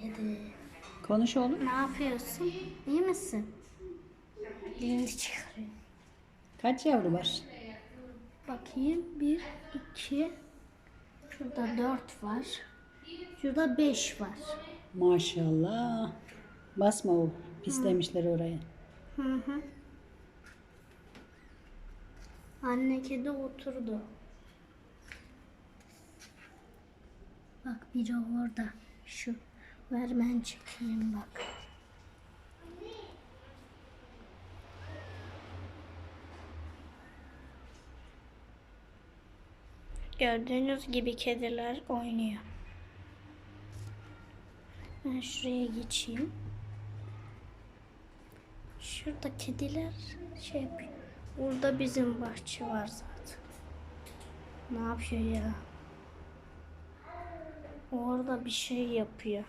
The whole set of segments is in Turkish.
Kedi. Konuş oğlum. Ne yapıyorsun? İyi misin? Dilini çıkarıyor. Kaç yavru var? Bakayım. Bir, iki. Şurada dört var. Şurada beş var. Maşallah. Basma o. Pislemişler orayı. Hı hı. Anne kedi oturdu. Bak biri orada. Şu. Ver ben çıkayım bak. Gördüğünüz gibi kediler oynuyor. Ben şuraya geçeyim. Şurada kediler şey yapıyor. Burada bizim bahçe var zaten. Ne yapıyor ya? Orada bir şey yapıyor.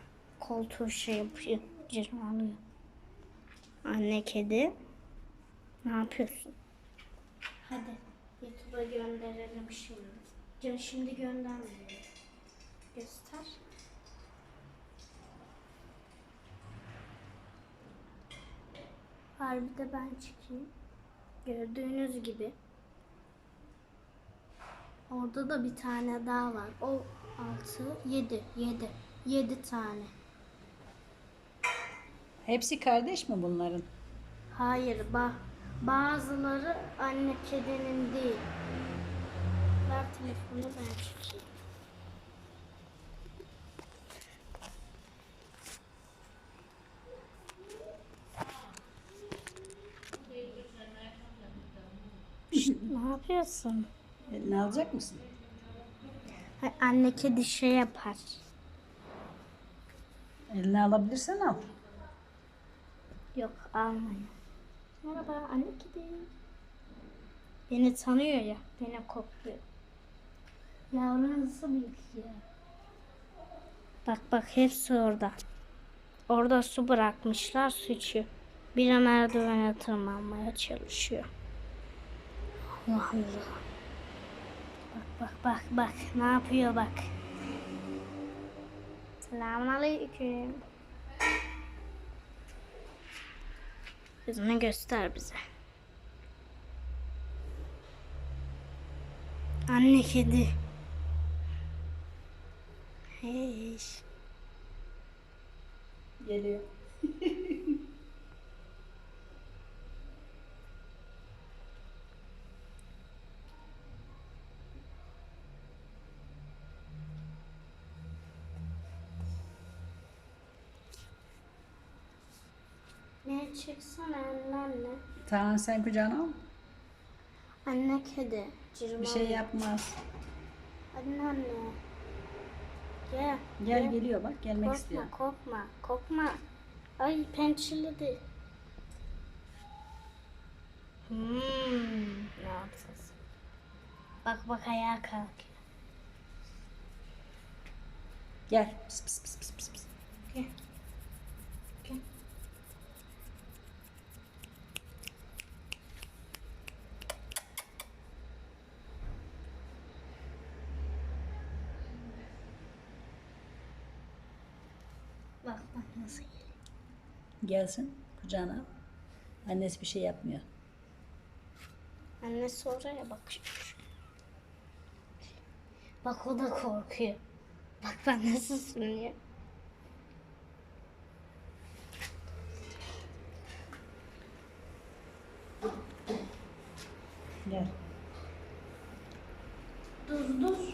Koltuğu şey yapıyor. Cırmalıyor. Anne kedi. Ne yapıyorsun? Hadi YouTube'a gönderelim şimdi. Can şimdi göndermeyelim. Göster. Harbi de ben çıkayım. Gördüğünüz gibi. Orada da bir tane daha var. O 6, 7, 7. 7 tane. Hepsi kardeş mi bunların? Hayır, ba bazıları anne kedinin değil. Ver telefonu ben çıkayım. Şşt, ne yapıyorsun? Eline alacak mısın? Anne kedi şey yapar. Eline alabilirsen al. Yok almayın. Merhaba anne kedi. Beni tanıyor ya. Beni kokluyor. Yavru nasıl büyük ya. Bak bak hepsi orada. Orada su bırakmışlar su içiyor. Biri merdivene tırmanmaya çalışıyor. Allah Allah. Bak bak bak bak ne yapıyor bak. Selamun aleyküm. Yüzünü göster bize. Anne kedi. Hey. Geliyor. Ne çıksana anne anne. Tamam sen kucağına al. Anne kedi. Cırmalı. Bir şey yapmaz. Anne anne. Gel. Gel geliyor bak gelmek Korkma istiyor. korkma korkma. Ay pençeledi. Hmm, ne yapacağız? Bak bak ayağa kalkıyor. Gel. Pis pis pis pis pis. pis. Gel. Gel. Bak bak nasıl geliyor. Gelsin kucağına. Annesi bir şey yapmıyor. Annesi oraya bakıyor. Bak o da korkuyor. Bak ben nasıl sürünüyor. Gel. Dur dur.